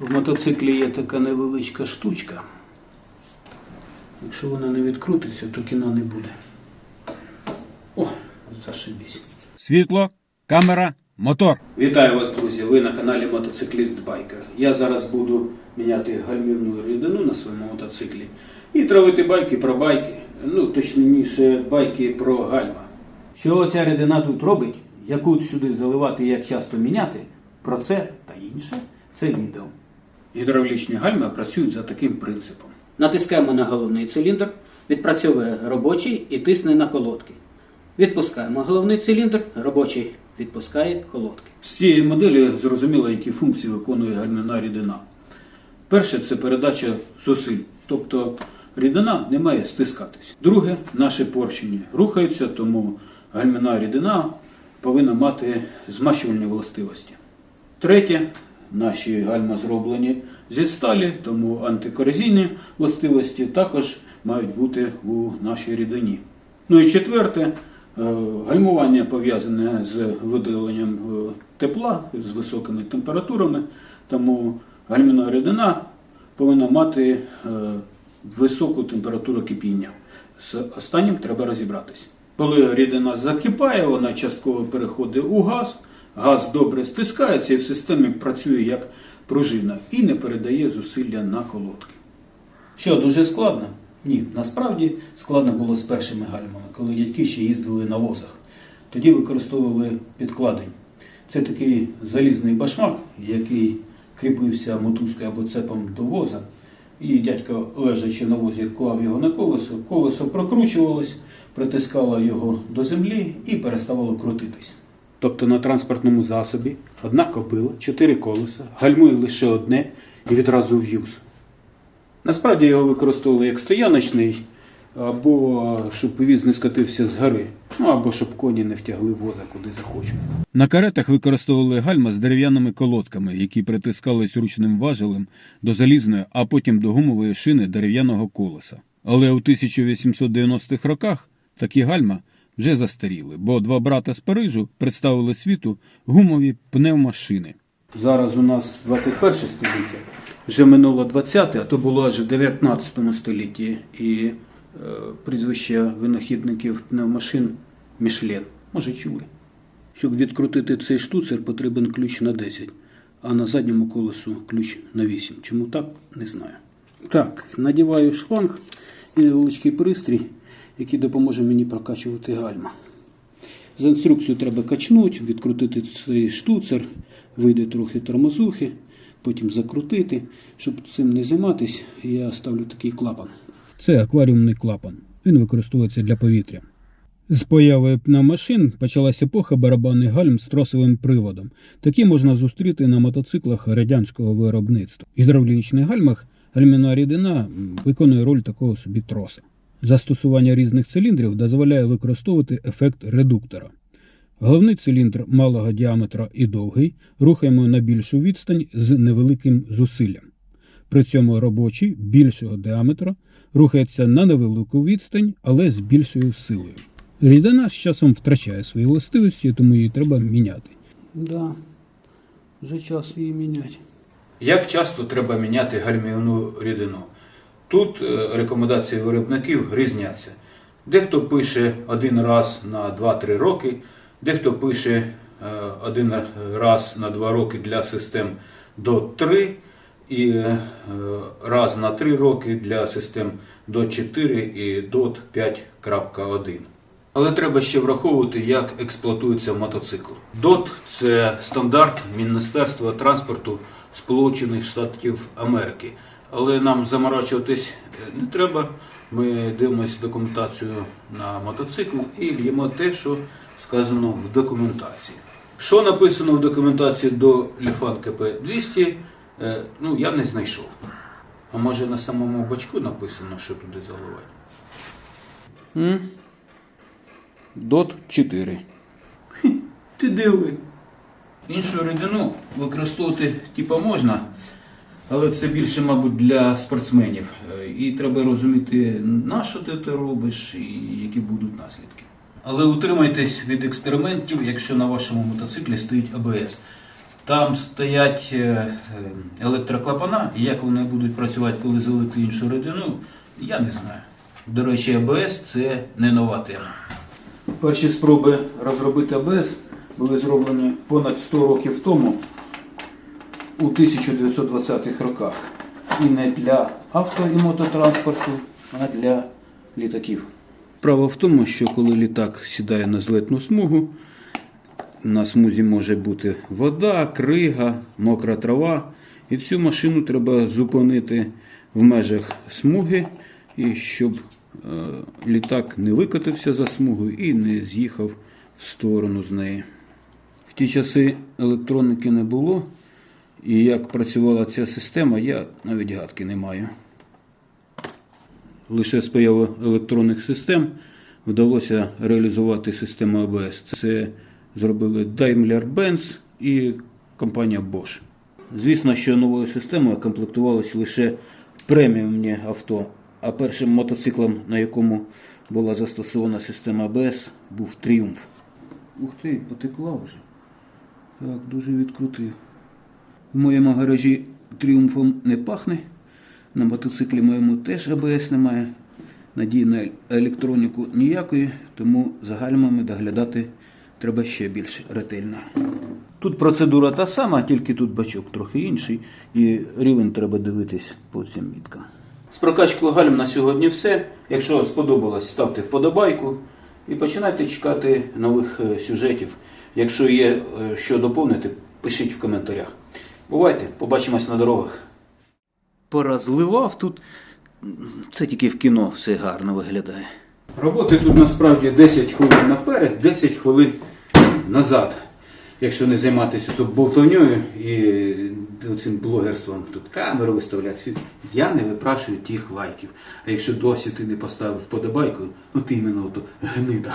В мотоциклі є така невеличка штучка. Якщо вона не відкрутиться, то кіна не буде. О, зашибісь. Світло, камера, мотор. Вітаю вас, друзі! Ви на каналі Мотоцикліст Байкер. Я зараз буду міняти гальмівну рідину на своєму мотоциклі і травити байки про байки. Ну, точніше, байки про гальма. Що ця рідина тут робить, яку сюди заливати і як часто міняти, про це та інше це відео. Гідравлічні гальма працюють за таким принципом. Натискаємо на головний циліндр, відпрацьовує робочий і тисне на колодки. Відпускаємо головний циліндр, робочий відпускає колодки. З цієї моделі зрозуміло, які функції виконує гальмівна рідина. Перше це передача зусиль, тобто рідина не має стискатись. Друге, наші поршені рухаються, тому гальмівна рідина повинна мати змащувальні властивості. Третє, наші гальма зроблені зі сталі, тому антикорозійні властивості також мають бути у нашій рідині. Ну і четверте, е, гальмування пов'язане з виділенням е, тепла з високими температурами, тому гальмівна рідина повинна мати е, високу температуру кипіння. З останнім треба розібратись. Коли рідина закипає, вона частково переходить у газ, газ добре стискається і в системі працює як пружина і не передає зусилля на колодки. Що, дуже складно? Ні, насправді складно було з першими гальмами, коли дядьки ще їздили на возах. Тоді використовували підкладень. Це такий залізний башмак, який кріпився мотузкою або цепом до воза. І дядько, лежачи на возі, клав його на колесо, колесо прокручувалось, притискало його до землі і переставало крутитись. Тобто на транспортному засобі одна копила, чотири колеса, гальмує лише одне і відразу в'юз. Насправді його використовували як стояночний, або щоб повіз не скатився з гори, ну або щоб коні не втягли воза куди захочуть. На каретах використовували гальма з дерев'яними колодками, які притискались ручним важелем до залізної, а потім до гумової шини дерев'яного колеса. Але у 1890-х роках такі гальма вже застаріли, бо два брата з Парижу представили світу гумові пневмашини. Зараз у нас 21 століття, вже минуло 20, а то було аж в 19 столітті. І е, прізвище винахідників пневмашин Мішлен. Може чули. Щоб відкрутити цей штуцер, потрібен ключ на 10, а на задньому колесу ключ на 8. Чому так, не знаю. Так, надіваю шланг і невеличкий пристрій, який допоможе мені прокачувати гальма. За інструкцію треба качнути, відкрутити цей штуцер, вийде трохи тормозухи, потім закрутити. Щоб цим не займатися, я ставлю такий клапан. Це акваріумний клапан. Він використовується для повітря. З появою пневмашин почалася епоха барабанних гальм з тросовим приводом. Такі можна зустріти на мотоциклах радянського виробництва. В гідравлічних гальмах гальмівна рідина виконує роль такого собі троса. Застосування різних циліндрів дозволяє використовувати ефект редуктора. Головний циліндр малого діаметра і довгий рухаємо на більшу відстань з невеликим зусиллям. При цьому робочий більшого діаметра рухається на невелику відстань, але з більшою силою. Рідина з часом втрачає свої властивості, тому її треба міняти. Да, вже час її міняти. Як часто треба міняти гальмівну рідину? Тут е, рекомендації виробників різняться. Дехто пише один раз на 2-3 роки, дехто пише е, один раз на 2 роки для систем до 3 і е, раз на 3 роки для систем до 4 і до 5.1. Але треба ще враховувати, як експлуатується мотоцикл. ДОТ це стандарт Міністерства транспорту Сполучених Штатів Америки. Але нам заморачуватись не треба. Ми дивимося документацію на мотоцикл і л'ємо те, що сказано в документації. Що написано в документації до Ліфан КП 200, е, ну я не знайшов. А може на самому бачку написано, що туди заливати? Дот 4. Ти диви. Іншу рідину використовувати типа можна, але це більше, мабуть, для спортсменів. Е, І треба розуміти, на що ти це робиш і які будуть наслідки. Але утримайтесь від експериментів, якщо на вашому мотоциклі стоїть АБС. Там стоять е, е, електроклапана, і як вони будуть працювати, коли залити іншу рідину, я не знаю. До речі, АБС це не нова тема. Перші спроби розробити АБС були зроблені понад 100 років тому, у 1920-х роках. І не для авто і мототранспорту, а для літаків. Право в тому, що коли літак сідає на злетну смугу, на смузі може бути вода, крига, мокра трава. І цю машину треба зупинити в межах смуги, і щоб е, літак не викотився за смугою і не з'їхав в сторону з неї. В ті часи електроніки не було, і як працювала ця система, я навіть гадки не маю. Лише з появи електронних систем вдалося реалізувати систему АБС. Це зробили Daimler-Benz і компанія Bosch. Звісно, що новою системою комплектувалися лише преміумні авто, а першим мотоциклом, на якому була застосована система АБС, був Тріумф. Ух ти, потекла вже. Так, дуже відкрутив. В моєму гаражі тріумфом не пахне. На мотоциклі моєму теж АБС немає. Надії на електроніку ніякої, тому за гальмами доглядати треба ще більш ретельно. Тут процедура та сама, тільки тут бачок трохи інший, і рівень треба дивитись по цим міткам. З прокачкою гальм на сьогодні все. Якщо сподобалось, ставте вподобайку і починайте чекати нових е, сюжетів. Якщо є е, що доповнити, пишіть в коментарях. Бувайте, побачимось на дорогах. Порозливав тут. Це тільки в кіно все гарно виглядає. Роботи тут насправді 10 хвилин наперед, 10 хвилин назад. Якщо не займатися тут болтовньою і цим блогерством, тут камеру виставляти, я не випрашую тих лайків. А якщо досі ти не поставив вподобайку, ну ти іменно ото гнида.